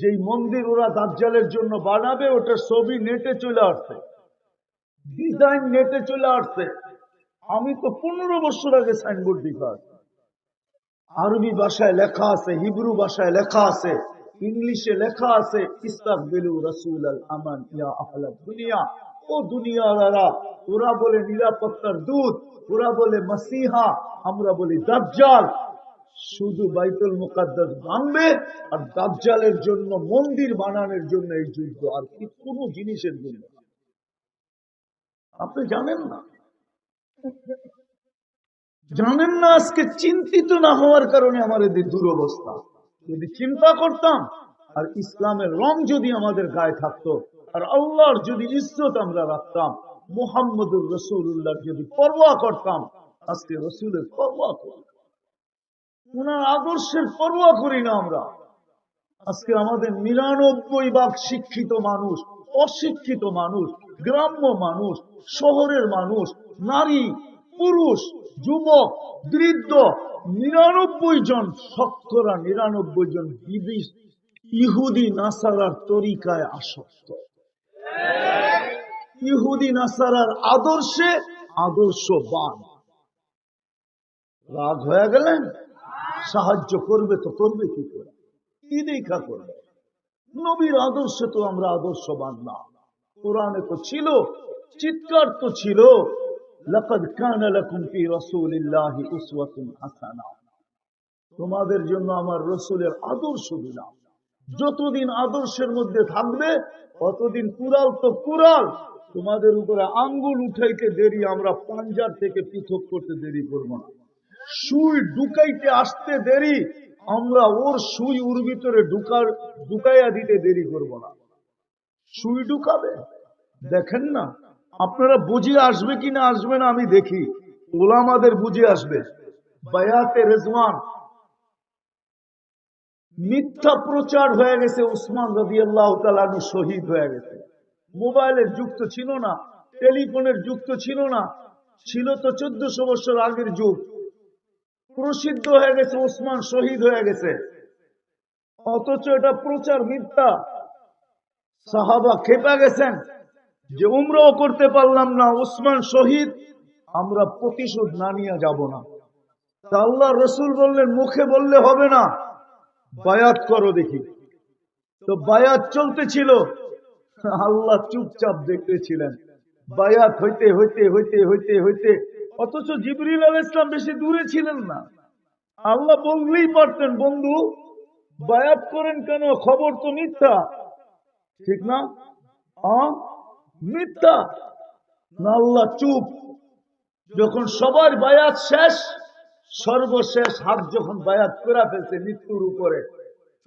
যেই মন্দির ওরা দাজ্জালের জন্য বানাবে ওটা ছবি নেটে চলে আসছে। ডিজাইন নেটে চলে আসছে। আমি তো পনেরো বছর আগে সাইনবোর্ড দিতে আরবি ভাষায় লেখা আছে, হিব্রু ভাষায় লেখা আছে, ইংলিশে লেখা আছে ইস্তাকবিলু রাসূল আল আমান ইয়া আহলা দুনিয়া। ও দুনিয়ারা ওরা বলে নিরাপত্তার দূত, ওরা বলে মাসিহা, আমরা বলি দাজ্জাল। শুধু বাইতুল মুকাদ্দাস ভাঙবে আর দাজ্জালের জন্য, মন্দির বানানোর জন্য এই যুদ্ধ আর কি কোনো জিনিসের জন্য। আপনি জানেন না? জানেন না আজকে চিন্তিত না হওয়ার কারণে আমার এদের দুরবস্থা। যদি চিন্তা করতাম আর ইসলামের রং যদি আমাদের গায়ে থাকতো আর আল্লাহর যদি ইজ্জত আমরা রাখতাম, মোহাম্মদুর রসুল্লাহ যদি পরোয়া করতাম, আজকে রসুলের পরোয়া করি ওনার আদর্শের পরোয়া করি না আমরা। আজকে আমাদের নিরানব্বই ভাগ শিক্ষিত মানুষ, অশিক্ষিত মানুষ, গ্রাম্য মানুষ, শহরের মানুষ, নারী, পুরুষ, যুবক, বৃদ্ধ, নিরানব্বই জন শক্তরা, নিরানব্বই জন বিদেশ ইহুদি নাসারার তরিকায় আসক্ত। ইহুদি নাসারার আদর্শে আদর্শবান। রাগ হয়ে গেলেন? সাহায্য করবে তো করবে কি করে? কি দেখা করবে? নবীর আদর্শে তো আমরা আদর্শবান না। কোরআনে তো ছিল, চিৎকার তো ছিল লাকুম ফি রাসূলিল্লাহি উসওয়াতুন হাসানা। তোমাদের জন্য আমার রসুলের আদর্শ দিলাম। যতদিন আদর্শের মধ্যে থাকবে, ততদিন কুরাল তো কুরাল তোমাদের উপরে আঙ্গুল উঠাইতে দেরি, আমরা পাঞ্জার থেকে পৃথক করতে দেরি করব না। সুই ঢুকাইতে আসতে দেরি, আমরা ওর সুই ওর ভিতরে ঢুকার, ঢুকাইয়া দিতে দেরি করব না। সুই ঢুকাবে? দেখেন না, আপনারা বুঝে আসবে কি না আসবে না আমি দেখি। ওলামাদের বুঝে আসবে। বায়াতে রেজওয়ান। মিথ্যা প্রচার হয়ে গেছে, উসমান রবি আল্লাহ তালু শহীদ হয়ে গেছে। মোবাইলের যুক্ত ছিল না, টেলিফোনের যুক্ত ছিল না, ছিল তো চোদ্দশো বছর আগের যুগ। প্রসিদ্ধ হয়ে গেছে ওসমান শহীদ হয়ে গেছে। অথচ এটা প্রচার মিথ্যা। সাহাবা খেপা গেছেন যে উমরাও করতে পারলাম না ওসমান শহীদ, আমরা প্রতিশোধ না নিয়ে যাব না। আল্লাহ রসুল বললেন, মুখে বললে হবে না, বায়াত করো দেখি। তো বায়াত চলতেছিল, আল্লাহ চুপচাপ দেখতেছিলেন। বায়াত হইতে হইতে হইতে হইতে হইতে অথচ জিবরিল আল ইসলাম বেশি দূরে ছিলেন না। আল্লাহ বললেই পারতেন, বন্ধু, বায়াত করেন কেন? খবর তো মিথ্যা। ঠিক না? মিথ্যা। না, আল্লাহ চুপ। যখন সবার বায়াত শেষ, সর্বশেষ হাত যখন বায়াত করে ফেলছে মৃত্যুর উপরে,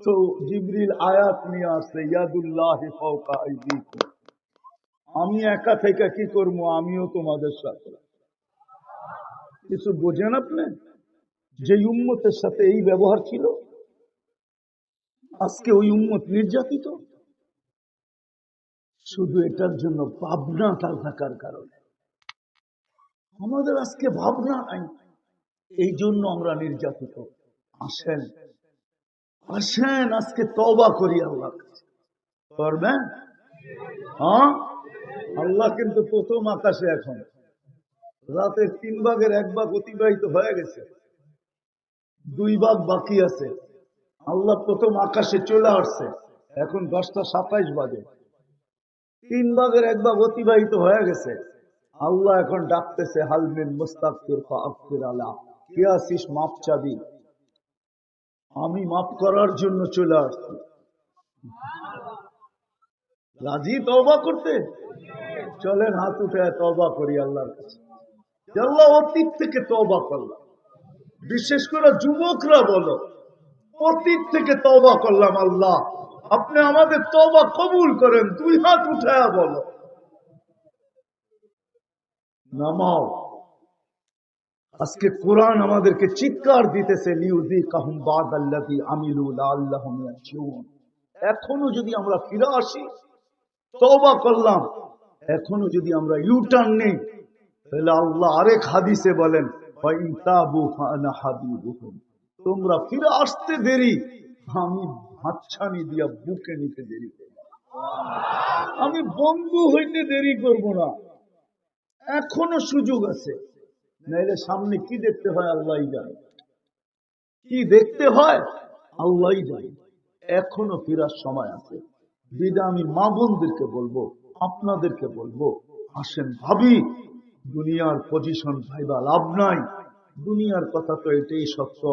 তো জিবরিল আয়াত নিয়ে আসছে, ইয়াদুল্লাহ আমি একা থেকে কি করব? আমিও তোমাদের সাথে। কিছু বোঝেন আপনি? যে উম্মতের সাথে এই ব্যবহার ছিল? আজকে ওই উম্মত নির্যাতিত? শুধু এটার জন্য ভাবনা তার থাকার কারণে। আমাদের আজকে ভাবনা নাই। এই জন্য আমরা নির্যাতিত। আসেন। আসেন, আজকে তবা করি আল্লাহ করবেন হ্যাঁ? আল্লাহ কিন্তু প্রথম আকাশে এখন। রাতের তিন ভাগের এক ভাগ অতিবাহিত হয়ে গেছে। দুই ভাগ বাকি আছে। আল্লাহ প্রথম আকাশে চলে আসছে। এখন দশটা সাতাইশ বাজে। তিন ভাগের এক ভাগ অতিবাহিত হয়ে গেছে। আল্লাহ এখন ডাকতেছে হালমিন মুস্তাকির আফির আলা। কে আসিস মাপ চাবি। আমি মাফ করার জন্য চলে আসছি। রাজি? তবা করতে? চলেন হাত উঠে তবা করি আল্লাহর কাছে। আল্লাহ অতীত থেকে তবা করলাম। বিশেষ করে যুবকরা বলো, অতীত থেকে তবা করলাম আল্লাহ। আপনি আমাদের তবা কবুল করেন, দুই হাত উঠায়া বলো। নামাও। আজকে কোরআন আমাদেরকে চিৎকার দিতেছে এখনও যদি আমরা ফিরে আসি তবা করলাম, এখনও যদি আমরা ইউটার্ন নেই তাহলে আল্লাহ আরেক হাদিসে বলেন। তোমরা ফিরে আসতে দেরি, আমি হাতছানি দিয়া বুকে নিতে দেরি আমি বন্ধু হইতে দেরি করব না। এখনও সুযোগ আছে। নাইলে সামনে কি দেখতে হয় আল্লাহ জানে। কি দেখতে হয় আল্লাহ জানে। এখনও ফিরার সময় আছে। বিদা আমি মা বোনদেরকে বলব, আপনাদেরকে বলব, আসেন ভাবি দুনিয়ার পজিশন ভাইবা লাভ নাই। দুনিয়ার কথা তো এটাই সত্য।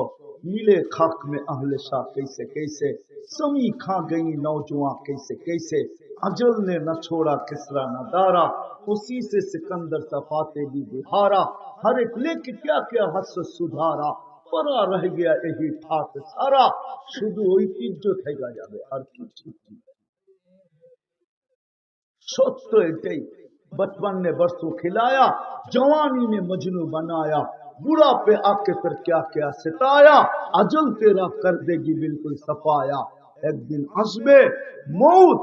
ملے خاک میں اہل شاہ کیسے کیسے سمی کھا گئی نوجواں کیسے کیسے اجل نے نہ چھوڑا کسرا نہ دارا اسی سے سکندر تفاتے بھی بہارا ہر ایک لے کے کیا کیا حس سدھارا، پرا رہ گیا یہی ٹھاک سارا، شدو ওই তীর্য থেকে যাবে আর কিছু সত্য এটাই بچپن نے برسوں کھلایا، جوانی نے مجنو بنایا برا پہ آ کے پھر کیا کیا ستایا اجل تیرا کر دے گی بالکل سفایا ایک دن আসবে موت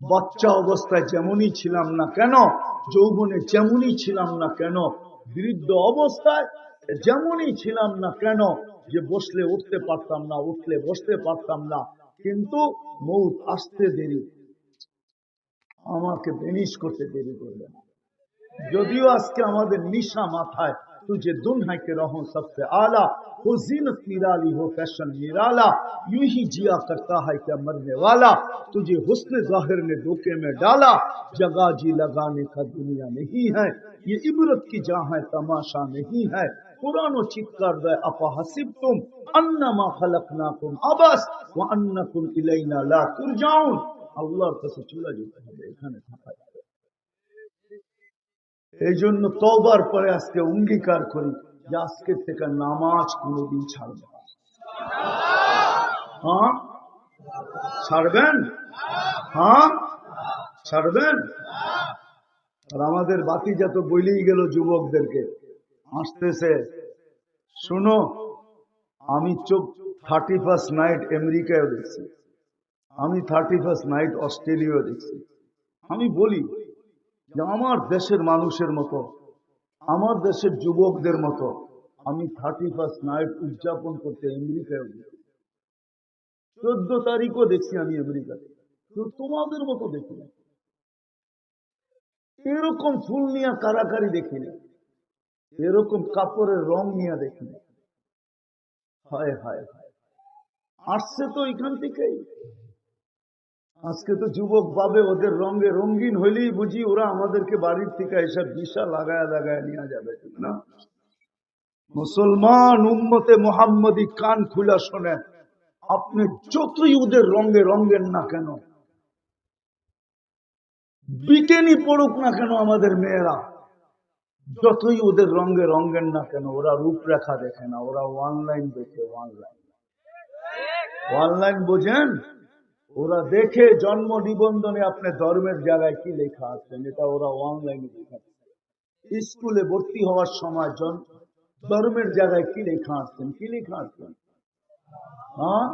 বাচ্চা অবস্থায় যেমনই ছিলাম না কেন چھلام نہ ছিলাম না কেন বৃদ্ধ অবস্থায় যেমনই ছিলাম না কেন যে বসলে উঠতে পারতাম না উঠলে বসতে পারতাম না কিন্তু موت آستے دیری۔ আমাকে বেনিশ করতে দেরি করবে না। যদিও আজকে আমাদের নিশা মাথায় তুঝে দুনিয়া کے رہوں سب زینت نرالی ہو فیشن نرالا یوں ہی جیا کرتا ہے کیا مرنے والا تجھے حسن ظاہر نے دھوکے میں ڈالا جگہ جی لگانے کا دنیا نہیں ہے یہ عبرت کی جہاں تماشا نہیں ہے قرآن و کر دے اپا حسب تم انما خلقناکم الینا لا ترجعون আল্লাহর কাছে চলে যেতে হবে এখানে থাকা যাবে। এই জন্য তবার পরে আজকে অঙ্গীকার করি যে আজকে থেকে নামাজ কোনোদিন ছাড়ব। হ্যাঁ? ছাড়বেন? হ্যাঁ? ছাড়বেন? আর আমাদের বাতি যত বইলেই গেল যুবকদেরকে। আসতেছে শুনো, আমি চোখ থার্টি ফার্স্ট নাইট আমেরিকায় দেখছি। আমি থার্টি ফার্স্ট নাইট অস্ট্রেলিয়া দেখছি। আমি বলি যে আমার দেশের মানুষের মতো, আমার দেশের যুবকদের মতো, আমি থার্টি ফার্স্ট নাইট উদযাপন করতে আমেরিকায় চোদ্দ তারিখও দেখছি আমি আমেরিকাতে। তোমাদের মতো দেখি না। এরকম ফুল নিয়ে কারাকারি দেখি না। এরকম কাপড়ের রং নিয়ে দেখি না। হায় হায় হায়। আসছে তো এখান থেকেই। আজকে তো যুবক পাবে, ওদের রঙে রঙিন হইলেই বুঝি ওরা আমাদেরকে বাড়ির থেকে এসব দিশা লাগায় লাগায় নিয়ে যাবে ঠিক না? মুসলমান উম্মতে মোহাম্মদী কান খুলা শোনেন আপনি যতই ওদের রঙে রঙেন না কেন, বিকেনি পড়ুক না কেন আমাদের মেয়েরা, যতই ওদের রঙে রঙেন না কেন, ওরা রূপরেখা দেখে না, ওরা অনলাইন দেখে অনলাইন অনলাইন বোঝেন? ওরা দেখে জন্ম নিবন্ধনে আপনার ধর্মের জায়গায় কি লেখা আছে? এটা ওরা অনলাইনে দেখাচ্ছে স্কুলে ভর্তি হওয়ার সময় ধর্মের জায়গায় কি লেখা আসছেন কি লেখা আসছেন হ্যাঁ?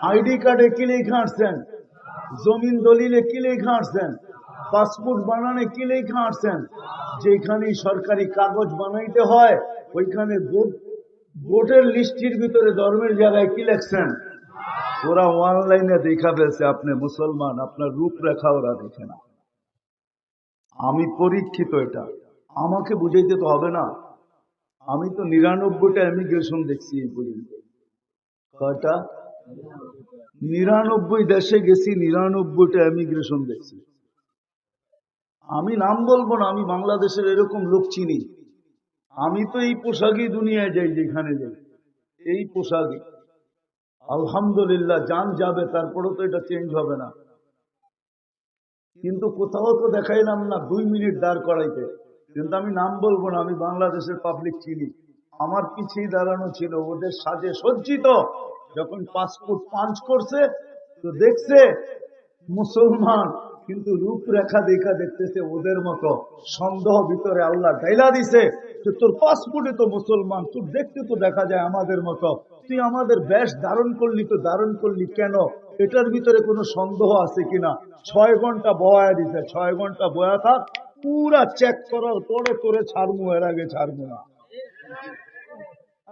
আইডি কার্ডে কি লেখা আসছেন জমিন দলিলে কি লেখা আসছেন পাসপোর্ট বানানে কি লেখা আসছেন যেখানে সরকারি কাগজ বানাইতে হয়, ওইখানে ভোট- ভোটের লিস্টির ভিতরে ধর্মের জায়গায় কি লেখছেন? ওরা অনলাইনে দেখা ফেলছে, আপনি মুসলমান, আপনার রূপরেখা ওরা দেখে না। আমি পরীক্ষিত এটা। আমাকে বুঝাইতে তো হবে না। আমি তো নিরানব্বইটা ইমিগ্রেশন দেখছি এই পর্যন্ত। কয়টা? নিরানব্বই দেশে গেছি, নিরানব্বইটা ইমিগ্রেশন দেখছি। আমি নাম বলব না, আমি বাংলাদেশের এরকম লোক চিনি। আমি তো এই পোশাকই দুনিয়ায় যাই, যেখানে যাই। এই পোশাকই। আলহামদুলিল্লাহ জান যাবে, তারপরেও তো এটা চেঞ্জ হবে না। কিন্তু কোথাও তো দেখাইলাম না, দুই মিনিট দাঁড় করাইতে। কিন্তু আমি নাম বলব না, আমি বাংলাদেশের পাবলিক চিনি। আমার পিছিয়ে দাঁড়ানো ছিল, ওদের সাজে সজ্জিত। যখন পাসপোর্ট পাঞ্চ করছে, তো দেখছে মুসলমান, কিন্তু রূপরেখা দেখা দেখতেছে ওদের মতো। সন্দেহ ভিতরে আল্লাহ গাইলা দিছে। যে তোর পাসপোর্টে তো মুসলমান, তোর দেখতে তো দেখা যায় আমাদের মতো। তুই আমাদের বেশ ধারণ করলি তো ধারণ করলি কেন? এটার ভিতরে কোনো সন্দেহ আছে কিনা? ছয় ঘণ্টা বয়া দিছে, ছয় ঘণ্টা বয়া থাক, পুরা চেক করার পরে তোরে ছাড়মু, এর আগে ছাড়মু না।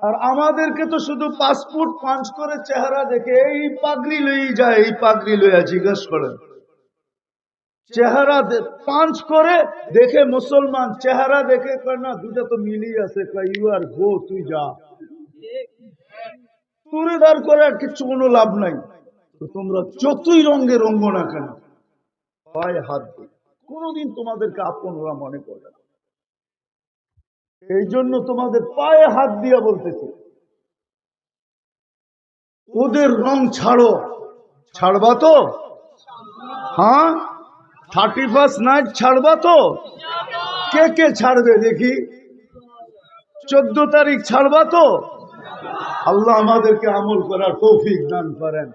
আর আমাদেরকে তো শুধু পাসপোর্ট পাঞ্চ করে চেহারা দেখে এই পাগড়ি লই যায়, এই পাগড়ি লইয়া জিজ্ঞেস করেন। চেহারা পাঞ্চ করে দেখে মুসলমান চেহারা দেখে না দুটা তো মিলিয়ে আছে। ইউ আর গো, তুই যা। তুরে দাঁড় করে আর কিচ্ছু কোনো লাভ নাই। তো তোমরা যতই রঙে রঙ্গ না কেন, পায়ে হাত দিই কোনোদিন তোমাদেরকে আপন ওরা মনে করে না। এই জন্য তোমাদের পায়ে হাত দিয়া বলতেছি, ওদের রং ছাড়ো। ছাড়বা তো? হ্যাঁ? থার্টি ফার্স্ট নাইট ছাড়বা তো? কে কে ছাড়বে দেখি? চোদ্দ তারিখ ছাড়বা তো? আল্লাহ আমাদেরকে আমল করার তৌফিক দান করেন।